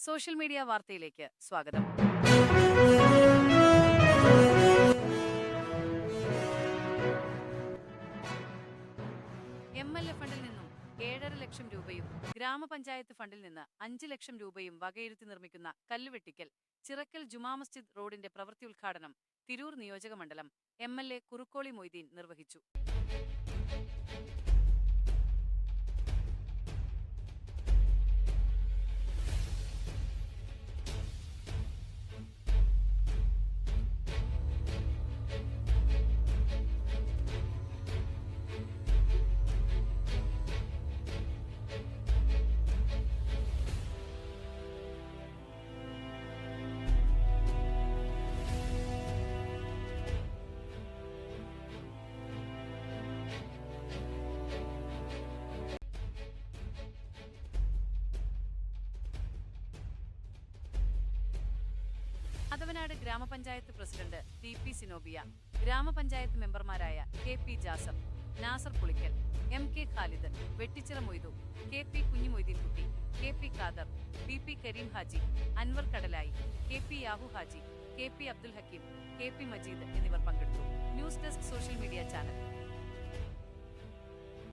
Social media വാർത്തയിലേക്ക് സ്വാഗതം. M ഫണ്ടിൽ നിന്നും ഏഴര ലക്ഷം രൂപയും ഗ്രാമപഞ്ചായത്ത് ഫണ്ടിൽ നിന്ന് അഞ്ച് ലക്ഷം രൂപയും വകയിരുത്തി നിർമ്മിക്കുന്ന കല്ലുവെട്ടിക്കൽ ചിറക്കൽ ജുമാ മസ്ജിദ് റോഡിന്റെ പ്രവൃത്തി ഉദ്ഘാടനം തിരൂർ നിയോജക മണ്ഡലം M L A Kurukkoli Moideen നിർവഹിച്ചു. മാധവനാട് ഗ്രാമപഞ്ചായത്ത് പ്രസിഡന്റ് ടി പി സിനോബിയ ഗ്രാമപഞ്ചായത്ത് മെമ്പർമാരായ K P Jasaf Nasar Pulikkal M K Khalid Vettichira Moidu K P Kunjumoideenkutty K P Khader P P Kareem Haji Anvar Kadalayi K P Yahu Haji K P Abdul Hakeem K P Majeed എന്നിവർ പങ്കെടുത്തു. News desk social media channel.